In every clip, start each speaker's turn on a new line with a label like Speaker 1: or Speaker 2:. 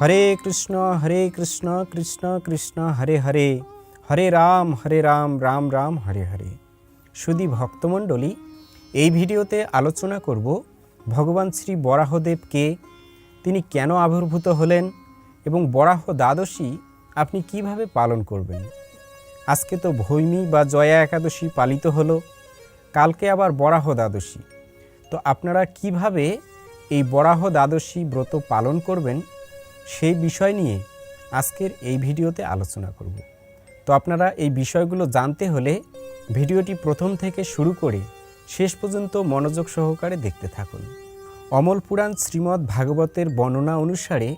Speaker 1: হরে কৃষ্ণ হরে কৃষ্ণ কৃষ্ণ কৃষ্ণ হরে হরে হরে রাম হরে রাম রাম রাম হরে হরে সুদী ভক্তমণ্ডলী এই ভিডিওতে আলোচনা করব ভগবান শ্রী বরাহদেবকে তিনি কেন আবির্ভূত হলেন এবং বরাহ দ্বাদশী আপনি কিভাবে পালন করবেন আজকে তো ভৈমি বা জয়া একাদশী পালিত হলো কালকে আবার বরাহ দ্বাদশী তো আপনারা কিভাবে এই বরাহ দ্বাদশী ব্রত পালন করবেন সেই বিষয় নিয়ে আজকের এই ভিডিওতে আলোচনা করব তো আপনারা এই বিষয়গুলো জানতে হলে ভিডিওটি প্রথম থেকে শুরু করে শেষ পর্যন্ত মনোযোগ সহকারে দেখতে থাকুন অমল পুরাণ শ্রীমদ্ ভাগবতের বর্ণনা অনুসারে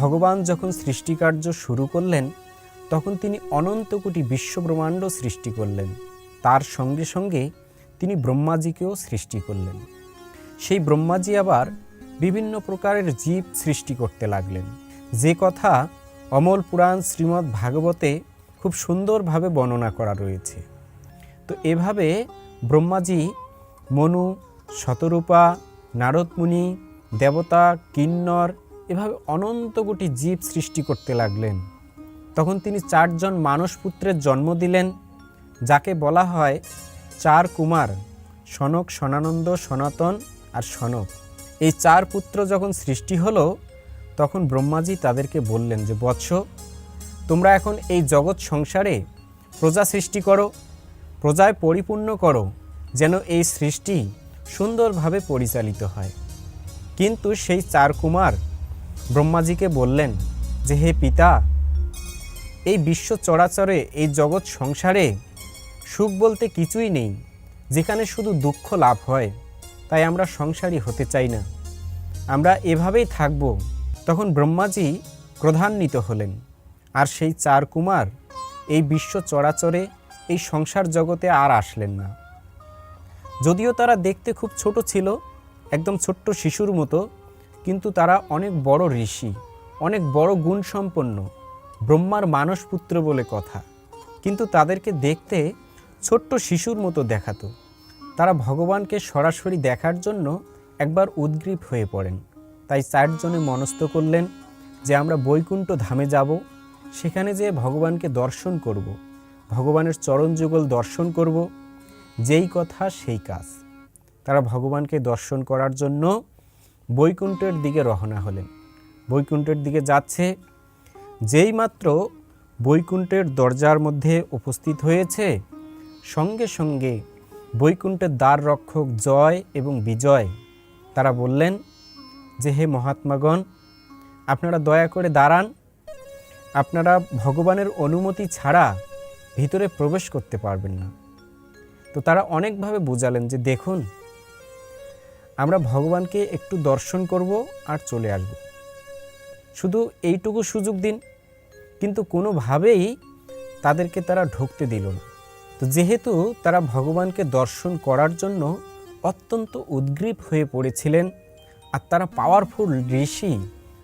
Speaker 1: ভগবান যখন সৃষ্টিকার্য শুরু করলেন তখন তিনি অনন্ত কোটি বিশ্বব্রহ্মাণ্ড সৃষ্টি করলেন তার সঙ্গে সঙ্গে তিনি ব্রহ্মাজিকেও সৃষ্টি করলেন সেই ব্রহ্মাজি আবার বিভিন্ন প্রকারের জীব সৃষ্টি করতে লাগলেন যে কথা অমল পুরাণ শ্রীমদ্ ভাগবতে খুব সুন্দরভাবে বর্ণনা করা রয়েছে তো এভাবে ব্রহ্মাজি মনু শতরূপা নারদমুনি দেবতা কিন্নর এভাবে অনন্ত জীব সৃষ্টি করতে লাগলেন তখন তিনি চারজন মানস পুত্রের জন্ম দিলেন যাকে বলা হয় চার কুমার সনক সনানন্দ সনাতন আর সনক এই চার পুত্র যখন সৃষ্টি হলো তখন ব্রহ্মাজি তাদেরকে বললেন যে বৎস তোমরা এখন এই জগৎ সংসারে প্রজা সৃষ্টি করো প্রজায় পরিপূর্ণ করো যেন এই সৃষ্টি সুন্দরভাবে পরিচালিত হয় কিন্তু সেই চার কুমার ব্রহ্মাজিকে বললেন যে হে পিতা এই বিশ্ব চরাচরে এই জগৎ সংসারে সুখ বলতে কিছুই নেই যেখানে শুধু দুঃখ লাভ হয় তাই আমরা সংসারী হতে চাই না আমরা এভাবেই থাকবো তখন ব্রহ্মাজি ক্রধান্বিত হলেন আর সেই চার কুমার এই বিশ্ব চরাচরে এই সংসার জগতে আর আসলেন না যদিও তারা দেখতে খুব ছোট ছিল একদম ছোট্ট শিশুর মতো কিন্তু তারা অনেক বড় ঋষি অনেক বড় গুণসম্পন্ন ব্রহ্মার মানস পুত্র বলে কথা কিন্তু তাদেরকে দেখতে ছোট্ট শিশুর মতো দেখাতো তারা ভগবানকে সরাসরি দেখার জন্য একবার উদ্গ্রীব হয়ে পড়েন তাই চারজনে মনস্থ করলেন যে আমরা বৈকুণ্ঠ ধামে যাব সেখানে যেয়ে ভগবানকে দর্শন করব। ভগবানের চরণ যুগল দর্শন করব যেই কথা সেই কাজ তারা ভগবানকে দর্শন করার জন্য বৈকুণ্ঠের দিকে রহনা হলেন বৈকুণ্ঠের দিকে যাচ্ছে যেই মাত্র বৈকুণ্ঠের দরজার মধ্যে উপস্থিত হয়েছে সঙ্গে সঙ্গে বৈকুণ্ঠের দ্বার রক্ষক জয় এবং বিজয় তারা বললেন যে হে মহাত্মাগণ আপনারা দয়া করে দাঁড়ান আপনারা ভগবানের অনুমতি ছাড়া ভিতরে প্রবেশ করতে পারবেন না তো তারা অনেকভাবে বোঝালেন যে দেখুন আমরা ভগবানকে একটু দর্শন করব আর চলে আসব শুধু এইটুকু সুযোগ দিন কিন্তু কোনোভাবেই তাদেরকে তারা ঢুকতে দিল না তো যেহেতু তারা ভগবানকে দর্শন করার জন্য অত্যন্ত উদ্গ্রীব হয়ে পড়েছিলেন আর তারা পাওয়ারফুল ঋষি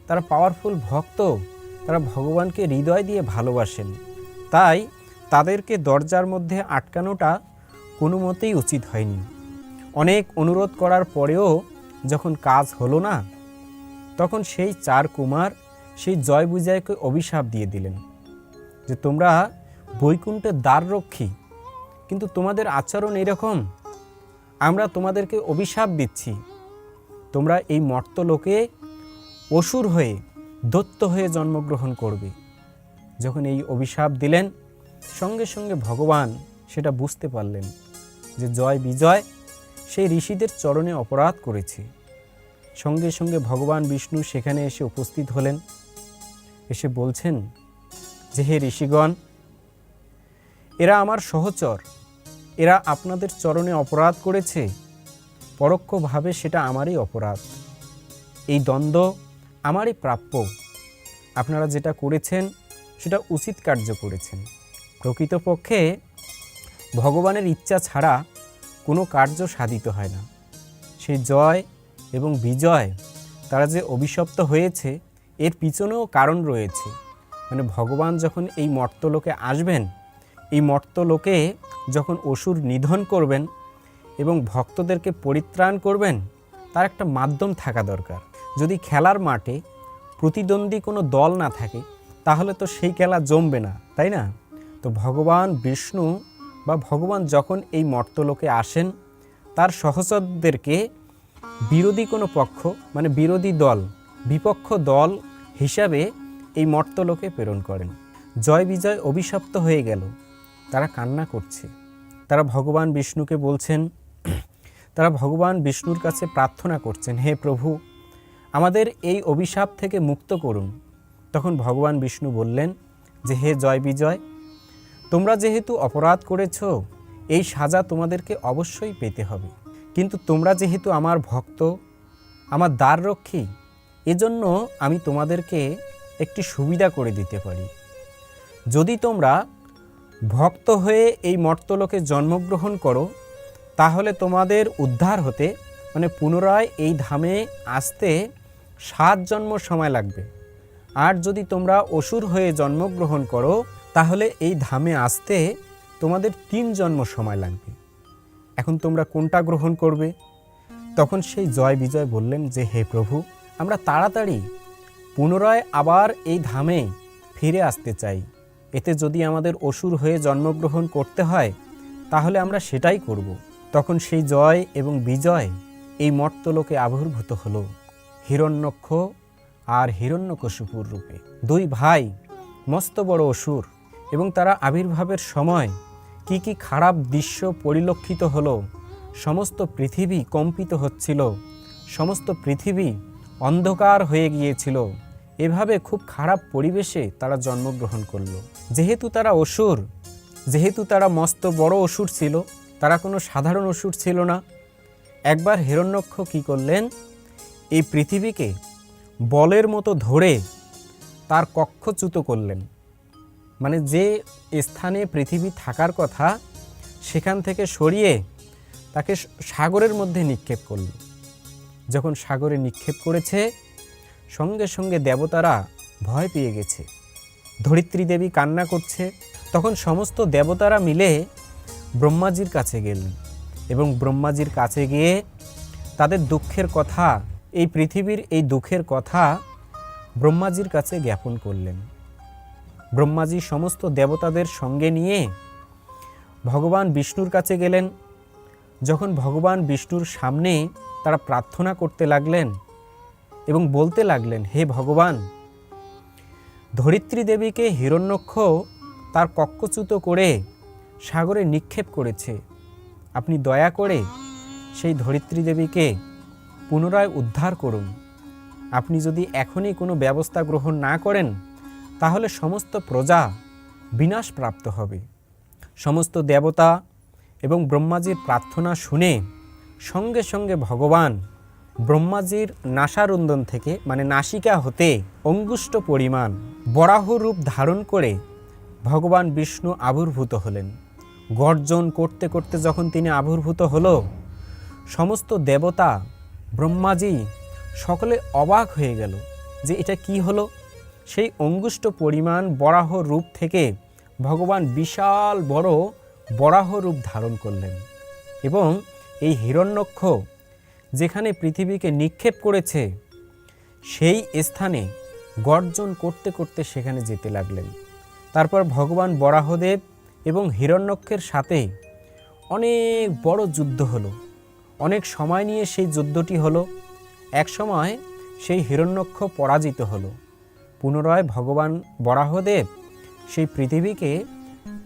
Speaker 1: তারা পাওয়ারফুল ভক্ত তারা ভগবানকে হৃদয় দিয়ে ভালোবাসেন তাই তাদেরকে দরজার মধ্যে আটকানোটা কোনো মতেই উচিত হয়নি অনেক অনুরোধ করার পরেও যখন কাজ হলো না তখন সেই চার কুমার সেই জয় বুজায়কে অভিশাপ দিয়ে দিলেন যে তোমরা বৈকুণ্ঠের দ্বার রক্ষী কিন্তু তোমাদের আচরণ এরকম আমরা তোমাদেরকে অভিশাপ দিচ্ছি তোমরা এই মর্তলোকে অসুর হয়ে দত্ত হয়ে জন্মগ্রহণ করবে যখন এই অভিশাপ দিলেন সঙ্গে সঙ্গে ভগবান সেটা বুঝতে পারলেন যে জয় বিজয় সেই ঋষিদের চরণে অপরাধ করেছে সঙ্গে সঙ্গে ভগবান বিষ্ণু সেখানে এসে উপস্থিত হলেন এসে বলছেন যে হে ঋষিগণ এরা আমার সহচর এরা আপনাদের চরণে অপরাধ করেছে পরোক্ষভাবে সেটা আমারই অপরাধ এই দ্বন্দ্ব আমারই প্রাপ্য আপনারা যেটা করেছেন সেটা উচিত কার্য করেছেন প্রকৃতপক্ষে ভগবানের ইচ্ছা ছাড়া কোনো কার্য সাধিত হয় না সেই জয় এবং বিজয় তারা যে অভিশপ্ত হয়েছে এর পিছনেও কারণ রয়েছে মানে ভগবান যখন এই মর্তলোকে আসবেন এই মর্তলোকে যখন অসুর নিধন করবেন এবং ভক্তদেরকে পরিত্রাণ করবেন তার একটা মাধ্যম থাকা দরকার যদি খেলার মাঠে প্রতিদ্বন্দ্বী কোনো দল না থাকে তাহলে তো সেই খেলা জমবে না তাই না তো ভগবান বিষ্ণু বা ভগবান যখন এই মর্তলোকে আসেন তার সহচরদেরকে বিরোধী কোনো পক্ষ মানে বিরোধী দল বিপক্ষ দল হিসাবে এই মর্তলোকে প্রেরণ করেন জয় বিজয় অভিশপ্ত হয়ে গেল তারা কান্না করছে তারা ভগবান বিষ্ণুকে বলছেন তারা ভগবান বিষ্ণুর কাছে প্রার্থনা করছেন হে প্রভু আমাদের এই অভিশাপ থেকে মুক্ত করুন তখন ভগবান বিষ্ণু বললেন যে হে জয় বিজয় তোমরা যেহেতু অপরাধ করেছ এই সাজা তোমাদেরকে অবশ্যই পেতে হবে কিন্তু তোমরা যেহেতু আমার ভক্ত আমার দ্বার রক্ষী এজন্য আমি তোমাদেরকে একটি সুবিধা করে দিতে পারি যদি তোমরা ভক্ত হয়ে এই মর্তলোকে জন্মগ্রহণ করো তাহলে তোমাদের উদ্ধার হতে মানে পুনরায় এই ধামে আসতে সাত জন্ম সময় লাগবে আর যদি তোমরা অসুর হয়ে জন্মগ্রহণ করো তাহলে এই ধামে আসতে তোমাদের তিন জন্ম সময় লাগবে এখন তোমরা কোনটা গ্রহণ করবে তখন সেই জয় বিজয় বললেন যে হে প্রভু আমরা তাড়াতাড়ি পুনরায় আবার এই ধামে ফিরে আসতে চাই এতে যদি আমাদের অসুর হয়ে জন্মগ্রহণ করতে হয় তাহলে আমরা সেটাই করবো তখন সেই জয় এবং বিজয় এই মর্তলোকে আবির্ভূত হল হিরণ্যক্ষ আর হিরণ্যকশুপুর রূপে দুই ভাই মস্ত বড় অসুর এবং তারা আবির্ভাবের সময় কি কি খারাপ দৃশ্য পরিলক্ষিত হলো সমস্ত পৃথিবী কম্পিত হচ্ছিল সমস্ত পৃথিবী অন্ধকার হয়ে গিয়েছিল এভাবে খুব খারাপ পরিবেশে তারা জন্মগ্রহণ করল যেহেতু তারা অসুর যেহেতু তারা মস্ত বড় অসুর ছিল তারা কোনো সাধারণ অসুর ছিল না একবার হিরণ্যক্ষ কি করলেন এই পৃথিবীকে বলের মতো ধরে তার কক্ষচ্যুত করলেন মানে যে স্থানে পৃথিবী থাকার কথা সেখান থেকে সরিয়ে তাকে সাগরের মধ্যে নিক্ষেপ করল যখন সাগরে নিক্ষেপ করেছে সঙ্গে সঙ্গে দেবতারা ভয় পেয়ে গেছে ধরিত্রী দেবী কান্না করছে তখন সমস্ত দেবতারা মিলে ব্রহ্মাজির কাছে গেলেন এবং ব্রহ্মাজির কাছে গিয়ে তাদের দুঃখের কথা এই পৃথিবীর এই দুঃখের কথা ব্রহ্মাজির কাছে জ্ঞাপন করলেন ব্রহ্মাজি সমস্ত দেবতাদের সঙ্গে নিয়ে ভগবান বিষ্ণুর কাছে গেলেন যখন ভগবান বিষ্ণুর সামনে তারা প্রার্থনা করতে লাগলেন এবং বলতে লাগলেন হে ভগবান ধরিত্রী দেবীকে হিরণ্যক্ষ তার কক্ষচ্যুত করে সাগরে নিক্ষেপ করেছে আপনি দয়া করে সেই ধরিত্রী দেবীকে পুনরায় উদ্ধার করুন আপনি যদি এখনই কোনো ব্যবস্থা গ্রহণ না করেন তাহলে সমস্ত প্রজা বিনাশপ্রাপ্ত হবে সমস্ত দেবতা এবং ব্রহ্মাজির প্রার্থনা শুনে সঙ্গে সঙ্গে ভগবান ব্রহ্মাজির নাসারন্দন থেকে মানে নাসিকা হতে অঙ্গুষ্ট পরিমাণ বরাহ রূপ ধারণ করে ভগবান বিষ্ণু আবির্ভূত হলেন গর্জন করতে করতে যখন তিনি আবির্ভূত হল সমস্ত দেবতা ব্রহ্মাজি সকলে অবাক হয়ে গেল যে এটা কি হলো সেই অঙ্গুষ্ট পরিমাণ বরাহ রূপ থেকে ভগবান বিশাল বড় বরাহ রূপ ধারণ করলেন এবং এই হিরণ্যক্ষ যেখানে পৃথিবীকে নিক্ষেপ করেছে সেই স্থানে গর্জন করতে করতে সেখানে যেতে লাগলেন তারপর ভগবান বরাহদেব এবং হিরণ্যক্ষের সাথে অনেক বড় যুদ্ধ হলো অনেক সময় নিয়ে সেই যুদ্ধটি হলো এক সময় সেই হিরণ্যক্ষ পরাজিত হলো পুনরায় ভগবান বরাহদেব সেই পৃথিবীকে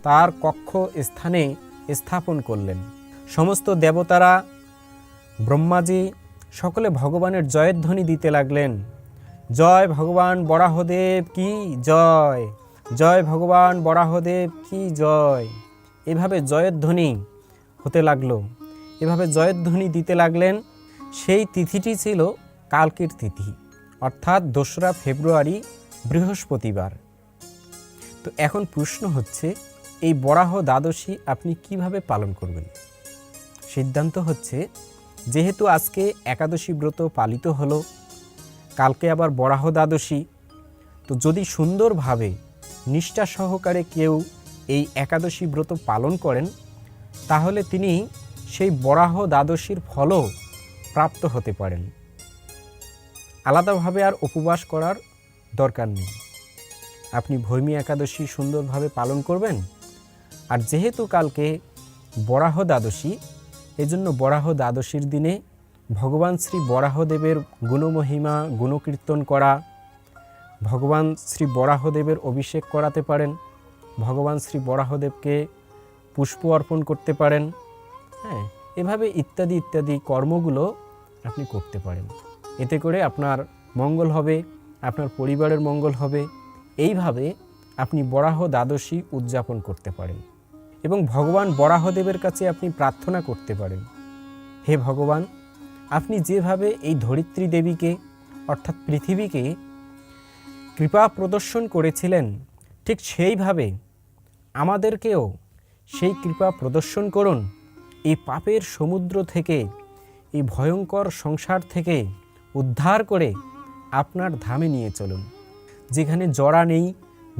Speaker 1: তার কক্ষ স্থানে স্থাপন করলেন সমস্ত দেবতারা ব্রহ্মাজি সকলে ভগবানের জয়ধ্বনি দিতে লাগলেন জয় ভগবান বরাহদেব কি জয় জয় ভগবান বরাহদেব কি জয় এভাবে জয়ের ধ্বনি হতে লাগলো এভাবে জয়ের ধ্বনি দিতে লাগলেন সেই তিথিটি ছিল কালকের তিথি অর্থাৎ দোসরা ফেব্রুয়ারি বৃহস্পতিবার তো এখন প্রশ্ন হচ্ছে এই বরাহ দ্বাদশী আপনি কিভাবে পালন করবেন সিদ্ধান্ত হচ্ছে যেহেতু আজকে একাদশী ব্রত পালিত হলো কালকে আবার বরাহ দ্বাদশী তো যদি সুন্দরভাবে নিষ্ঠা সহকারে কেউ এই একাদশী ব্রত পালন করেন তাহলে তিনি সেই বরাহ দ্বাদশীর ফলও প্রাপ্ত হতে পারেন আলাদাভাবে আর উপবাস করার দরকার নেই আপনি ভৈমী একাদশী সুন্দরভাবে পালন করবেন আর যেহেতু কালকে বরাহ দ্বাদশী এজন্য বরাহ দ্বাদশীর দিনে ভগবান শ্রী বরাহদেবের গুণমহিমা গুণকীর্তন করা ভগবান শ্রী বরাহদেবের অভিষেক করাতে পারেন ভগবান শ্রী বরাহদেবকে পুষ্প অর্পণ করতে পারেন হ্যাঁ এভাবে ইত্যাদি ইত্যাদি কর্মগুলো আপনি করতে পারেন এতে করে আপনার মঙ্গল হবে আপনার পরিবারের মঙ্গল হবে এইভাবে আপনি বরাহ দ্বাদশী উদযাপন করতে পারেন এবং ভগবান বরাহদেবের কাছে আপনি প্রার্থনা করতে পারেন হে ভগবান আপনি যেভাবে এই ধরিত্রী দেবীকে অর্থাৎ পৃথিবীকে কৃপা প্রদর্শন করেছিলেন ঠিক সেইভাবে আমাদেরকেও সেই কৃপা প্রদর্শন করুন এই পাপের সমুদ্র থেকে এই ভয়ঙ্কর সংসার থেকে উদ্ধার করে আপনার ধামে নিয়ে চলুন যেখানে জড়া নেই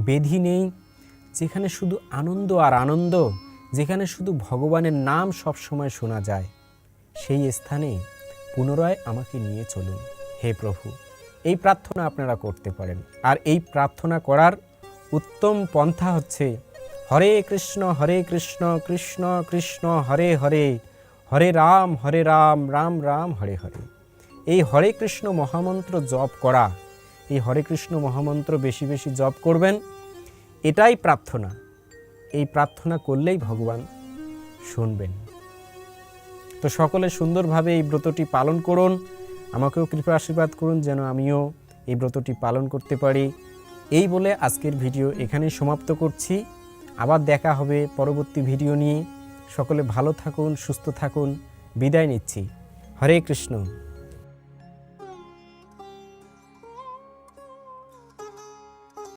Speaker 1: বেধি নেই যেখানে শুধু আনন্দ আর আনন্দ যেখানে শুধু ভগবানের নাম সবসময় শোনা যায় সেই স্থানে পুনরায় আমাকে নিয়ে চলুন হে প্রভু এই প্রার্থনা আপনারা করতে পারেন আর এই প্রার্থনা করার উত্তম পন্থা হচ্ছে হরে কৃষ্ণ হরে কৃষ্ণ কৃষ্ণ কৃষ্ণ হরে হরে হরে রাম হরে রাম রাম রাম হরে হরে এই হরে কৃষ্ণ মহামন্ত্র জপ করা এই হরে কৃষ্ণ মহামন্ত্র বেশি বেশি জপ করবেন এটাই প্রার্থনা এই প্রার্থনা করলেই ভগবান শুনবেন তো সকলে সুন্দরভাবে এই ব্রতটি পালন করুন আমাকেও কৃপা আশীর্বাদ করুন যেন আমিও এই ব্রতটি পালন করতে পারি এই বলে আজকের ভিডিও এখানেই সমাপ্ত করছি আবার দেখা হবে পরবর্তী ভিডিও নিয়ে সকলে ভালো থাকুন সুস্থ থাকুন বিদায় নিচ্ছি হরে কৃষ্ণ